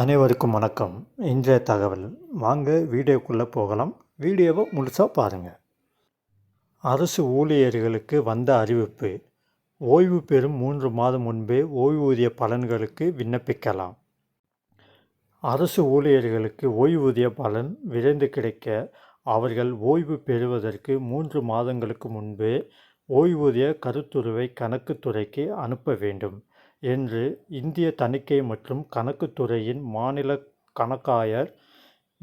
அனைவருக்கும் வணக்கம். இன்றைய தகவல். வாங்க வீடியோக்குள்ளே போகலாம். வீடியோவை முழுசாக பாருங்கள் அரசு ஊழியர்களுக்கு வந்த அறிவிப்பு. ஓய்வு பெறும் மூன்று மாதம் முன்பே ஓய்வூதிய பலன்களுக்கு விண்ணப்பிக்கலாம். அரசு ஊழியர்களுக்கு ஓய்வூதிய பலன் விரைந்து கிடைக்க அவர்கள் ஓய்வு பெறுவதற்கு மூன்று மாதங்களுக்கு முன்பே ஓய்வூதிய கருத்துருவை கணக்குத்துறைக்கு அனுப்ப வேண்டும். என்று இந்திய தணிக்கை மற்றும் கணக்குத்துறையின் மாநில கணக்காயர்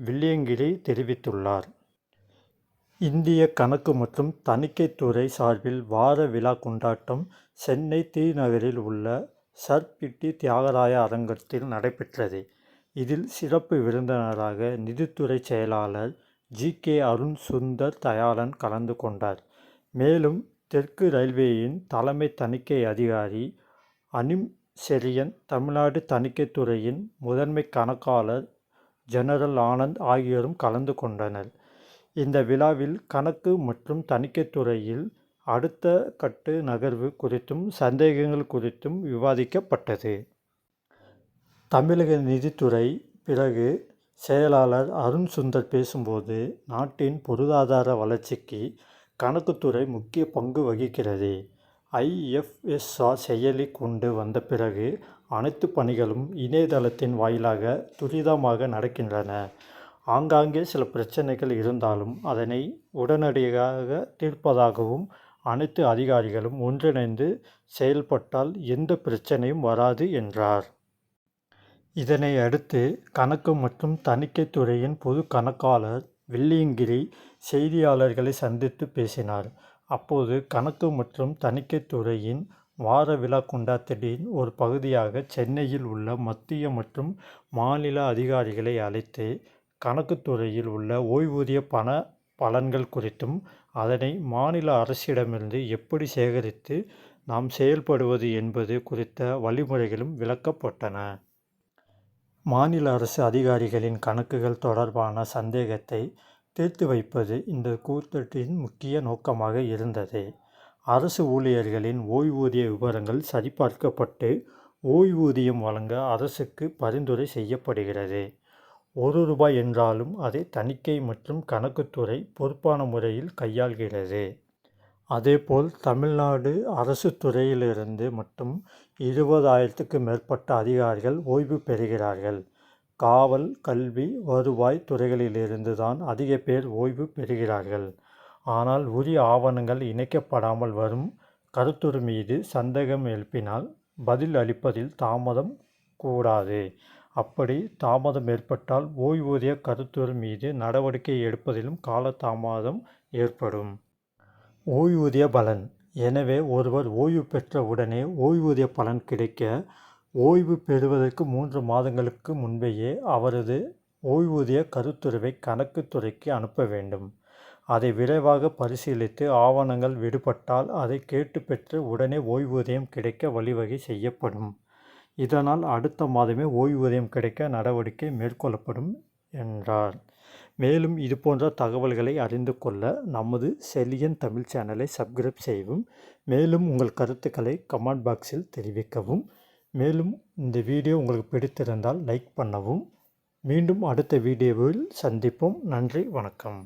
வில்லியங்கிரி தெரிவித்துள்ளார். இந்திய கணக்கு மற்றும் தணிக்கைத்துறை சார்பில் வார விழா கொண்டாட்டம் சென்னை தீநகரில் உள்ள சர்பிட்டி தியாகராய அரங்கத்தில் நடைபெற்றது. இதில் சிறப்பு விருந்தினராக நிதித்துறை செயலாளர் ஜி. கே. அருண் சுந்தர் தயாளன் கலந்து கொண்டார். மேலும் தெற்கு ரயில்வேயின் தலைமை தணிக்கை அதிகாரி அனிம் செரியன் தமிழ்நாடு தணிக்கைத்துறையின் முதன்மை கணக்காளர் ஜெனரல் ஆனந்த் ஆகியோரும் கலந்து கொண்டனர். இந்த விழாவில் கணக்கு மற்றும் தணிக்கைத்துறையில் அடுத்த கட்டு நகர்வு குறித்தும் சந்தேகங்கள் குறித்தும் விவாதிக்கப்பட்டது. தமிழக நிதித்துறை பிறகு செயலாளர் அருண் சுந்தர் பேசும்போது நாட்டின் பொருளாதார வளர்ச்சிக்கு கணக்குத்துறை முக்கிய பங்கு வகிக்கிறது. ஐஎஃப்எஸ்ஆர் செயலி கொண்டு வந்த பிறகு அனைத்து பணிகளும் இணையதளத்தின் வாயிலாக துரிதமாக நடக்கின்றன. ஆங்காங்கே சில பிரச்சனைகள் இருந்தாலும் அதனை உடனடியாக தீர்ப்பதாகவும் அனைத்து அதிகாரிகளும் ஒன்றிணைந்து செயல்பட்டால் எந்த பிரச்சனையும் வராது என்றார். இதனை அடுத்து கணக்கு மற்றும் தணிக்கைத் துறையின் பொது கணக்காளர் வெள்ளியங்கிரி செய்தியாளர்களை சந்தித்து பேசினார். அப்போது கணக்கு மற்றும் தணிக்கைத் துறையின் வார விழா கொண்டாட்டத்தின் ஒரு பகுதியாக சென்னையில் உள்ள மத்திய மற்றும் மாநில அதிகாரிகளை அழைத்து கணக்குத்துறையில் உள்ள ஓய்வூதிய பண பலன்கள் குறித்தும் அதனை மாநில அரசிடமிருந்து எப்படி சேகரித்து நாம் செயல்படுவது என்பது குறித்த வழிமுறைகளும் விளக்கப்பட்டன. மாநில அரசு அதிகாரிகளின் கணக்குகள் தொடர்பான சந்தேகத்தை தீர்த்து வைப்பது இந்த கூட்டத்தின் முக்கிய நோக்கமாக இருந்தது. அரசு ஊழியர்களின் ஓய்வூதிய விவரங்கள் சரிபார்க்கப்பட்டு ஓய்வூதியம் வழங்க அரசுக்கு பரிந்துரை செய்யப்படுகிறது. ஒரு ரூபாய் என்றாலும் அதை தணிக்கை மற்றும் கணக்குத்துறை பொறுப்பான முறையில் கையாள்கிறது. அதேபோல் தமிழ்நாடு அரசு துறையிலிருந்து மட்டும் இருபதாயிரத்துக்கு மேற்பட்ட அதிகாரிகள் ஓய்வு பெறுகிறார்கள். காவல் கல்வி வருவாய் துறைகளிலிருந்து தான் அதிக பேர் ஓய்வு பெறுகிறார்கள். ஆனால் உரிய ஆவணங்கள் இணைக்கப்படாமல் வரும் கருத்துரு மீது சந்தேகம் எழுப்பினால் பதில் அளிப்பதில் தாமதம் கூடாது. அப்படி தாமதம் ஏற்பட்டால் ஓய்வூதிய கருத்துரு மீது நடவடிக்கை எடுப்பதிலும் காலதாமதம் ஏற்படும். ஓய்வூதிய பலன். எனவே ஒருவர் ஓய்வு பெற்ற உடனே ஓய்வூதிய பலன் கிடைக்க ஓய்வு பெறுவதற்கு மூன்று மாதங்களுக்கு முன்பேயே அவரது ஓய்வூதிய கருத்துருவை கணக்குத்துறைக்கு அனுப்ப வேண்டும். அதை விரைவாக பரிசீலித்து ஆவணங்கள் விடுபட்டால் அதை கேட்டு பெற்று உடனே ஓய்வூதியம் கிடைக்க வழிவகை செய்யப்படும். இதனால் அடுத்த மாதமே ஓய்வூதியம் கிடைக்க நடவடிக்கை மேற்கொள்ளப்படும் என்றார். மேலும் இதுபோன்ற தகவல்களை அறிந்து கொள்ள நமது செலியன் தமிழ் சேனலை சப்ஸ்கிரைப் செய்யவும் மேலும் உங்கள் கருத்துக்களை கமெண்ட் பாக்ஸில் தெரிவிக்கவும். மேலும் இந்த வீடியோ உங்களுக்கு பிடித்திருந்தால் லைக் பண்ணவும். மீண்டும் அடுத்த வீடியோவில் சந்திப்போம். நன்றி வணக்கம்.